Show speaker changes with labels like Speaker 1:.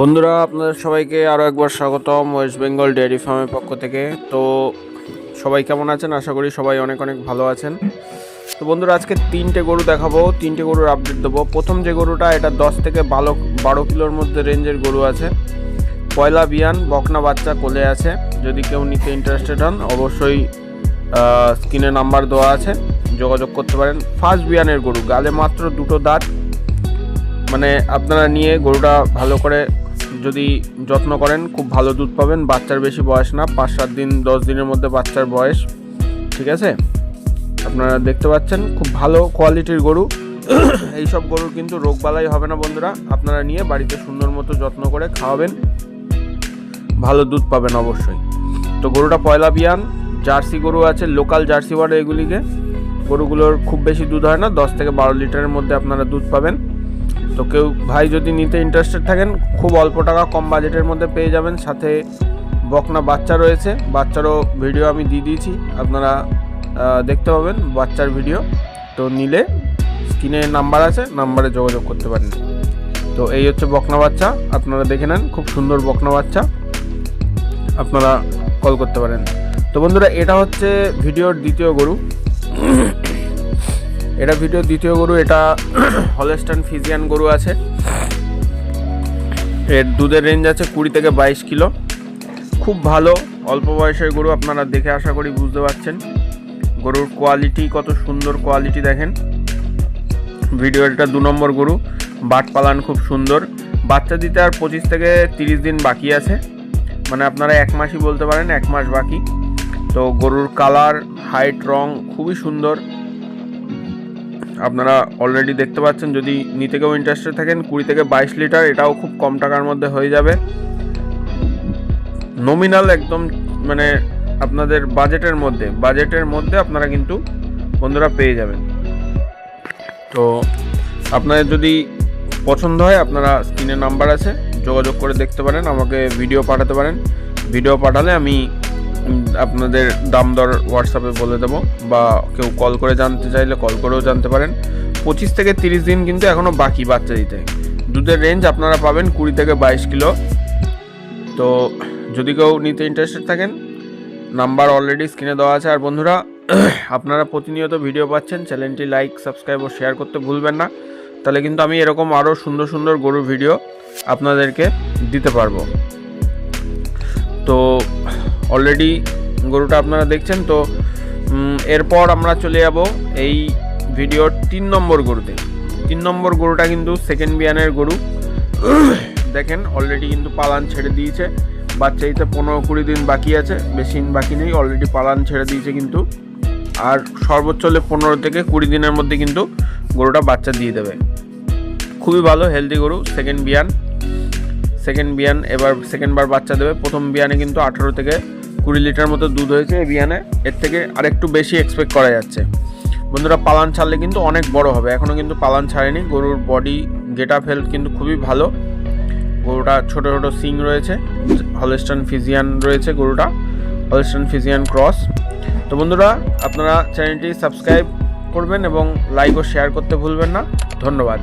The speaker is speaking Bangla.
Speaker 1: বন্ধুরা, আপনাদের সবাইকে আরও একবার স্বাগতম ওয়েস্ট বেঙ্গল ডেয়ারি ফার্মের পক্ষ থেকে। তো সবাই কেমন আছেন? আশা করি সবাই অনেক অনেক ভালো আছেন। তো বন্ধুরা, আজকে তিনটে গরু দেখাবো, তিনটে গরুর আপডেট দেবো। প্রথম যে গরুটা, এটা দশ থেকে বারো বারো কিলোর মধ্যে রেঞ্জের গরু আছে। পয়লা বিয়ান, বকনা বাচ্চা কোলে আছে। যদি কেউ নিতে ইন্টারেস্টেড হন, অবশ্যই স্ক্রিনে নাম্বার দেওয়া আছে। যোগাযোগ করতে পারেন। ফার্স্ট বিয়ানের গরু, গালে মাত্র দুটো দাঁত। মানে আপনারা নিয়ে গরুটা ভালো করে যদি যত্ন করেন, খুব ভালো দুধ পাবেন, বাচ্চার বেশি বয়স না, পাঁচ সাত দিন, দশ দিনের মধ্যে বাচ্চার বয়স, ঠিক আছে? আপনারা দেখতে পাচ্ছেন, খুব ভালো কোয়ালিটির গরু। এইসব গরুর কিন্তু রোগবালাই হবে না বন্ধুরা, আপনারা নিয়ে বাড়িতে সুন্দর মতো যত্ন করে খাওয়াবেন, ভালো দুধ পাবেন অবশ্যই। তো গরুটা পয়লা বিয়ান, জার্সি গরু আছে, লোকাল জার্সি বলে এগুলিকে। গরুগুলোর খুব বেশি দুধ হয় না, দশ থেকে বারো লিটারের মধ্যে আপনারা দুধ পাবেন। তো কেউ ভাই যদি নিতে ইন্টারেস্টেড থাকেন, খুব অল্প টাকা কম বাজেটের মধ্যে পেয়ে যাবেন। সাথে বকনা বাচ্চা রয়েছে, বাচ্চারও ভিডিও আমি দিয়ে দিয়েছি, আপনারা দেখতে পাবেন বাচ্চার ভিডিও তো নিলে স্ক্রিনে নাম্বার আছে নাম্বারে যোগাযোগ করতে পারেন। তো এই হচ্ছে বকনা বাচ্চা, আপনারা দেখে নেন, খুব সুন্দর বকনা বাচ্চা, আপনারা কল করতে পারেন। তো বন্ধুরা, এটা হচ্ছে ভিডিওর দ্বিতীয় গরু। এটা ভিডিওর দ্বিতীয় গরু, এটা হলেস্টান ফিজিয়ান গরু আছে। এর দুধের রেঞ্জ আছে কুড়ি থেকে বাইশ কিলো। খুব ভালো, অল্প বয়সের গরু, আপনারা দেখে আশা করি বুঝতে পারছেন। গরুর কোয়ালিটি কত সুন্দর কোয়ালিটি দেখেন। ভিডিও এটা দু নম্বর গরু, বাট পালান খুব সুন্দর। বাচ্চা দিতে আর পঁচিশ থেকে তিরিশ দিন বাকি আছে। মানে আপনারা এক মাসই বলতে পারেন, এক মাস বাকি। তো গরুর কালার হাইট রং খুবই সুন্দর। আপনারা অলরেডি দেখতে পাচ্ছেন, যদি নিতে কেউ ইন্টারেস্টেড থাকেন, কুড়ি থেকে বাইশ লিটার, এটাও খুব কম টাকার মধ্যে হয়ে যাবে। নমিনাল একদম মানে আপনাদের বাজেটের মধ্যে বাজেটের মধ্যে আপনারা কিন্তু বন্ধুরা পেয়ে যাবেন। তো আপনাদের যদি পছন্দ হয়, আপনারা স্ক্রিনে নাম্বার আছে, যোগাযোগ করে দেখতে পারেন, আমাকে ভিডিও পাঠাতে পারেন। ভিডিও পাঠালে আমি আপনাদের দাম দর হোয়াটসঅ্যাপে বলে দেবো বা কেউ কল করে জানতে চাইলে কল করেও জানতে পারেন। পঁচিশ থেকে তিরিশ দিন কিন্তু এখনও বাকি বাচ্চা দিতে। দুধের রেঞ্জ আপনারা পাবেন কুড়ি থেকে বাইশ কিলো। তো যদি কেউ নিতে ইন্টারেস্টেড থাকেন, নাম্বার অলরেডি স্ক্রিনে দেওয়া আছে। আর বন্ধুরা, আপনারা প্রতিনিয়ত ভিডিও পাচ্ছেন। চ্যানেলটি লাইক সাবস্ক্রাইব ও শেয়ার করতে ভুলবেন না। তাহলে কিন্তু আমি এরকম আরও সুন্দর সুন্দর গরুর ভিডিও আপনাদেরকে দিতে পারব। তো অলরেডি গরুটা আপনারা দেখছেন, তো এরপর আমরা চলে যাব এই ভিডিওর তিন নম্বর গরুতে। তিন নম্বর গরুটা কিন্তু সেকেন্ড বিয়ানের গরু। দেখেন অলরেডি কিন্তু পালান ছেড়ে দিয়েছে। বাচ্চা দিতে পনেরো কুড়ি দিন বাকি আছে, বেশি দিন বাকি নেই অলরেডি পালান ছেড়ে দিয়েছে কিন্তু। আর সর্বোচ্চ হলে পনেরো থেকে কুড়ি দিনের মধ্যে কিন্তু গরুটা বাচ্চা দিয়ে দেবে। খুবই ভালো হেলদি গরু সেকেন্ড বিয়ান। সেকেন্ড বিয়ান, এবার সেকেন্ডবার বাচ্চা দেবে। প্রথম বিয়ানে কিন্তু আঠেরো থেকে কুড়ি লিটার মতো দুধ হয়েছে এই বিয়ানে এর থেকে আরেকটু বেশি এক্সপেক্ট করা যাচ্ছে। বন্ধুরা, পালান ছাড়লে কিন্তু অনেক বড় হবে। এখনও কিন্তু পালান ছাড়েনি। গরুর বডি গেট আপ হেলথ কিন্তু খুবই ভালো। গরুটা ছোট ছোট সিং রয়েছে। হলস্টান ফিজিয়ান রয়েছে গরুটা। হলস্টান ফিজিয়ান ক্রস তো বন্ধুরা, আপনারা চ্যানেলটি সাবস্ক্রাইব করবেন এবং লাইক ও শেয়ার করতে ভুলবেন না। ধন্যবাদ।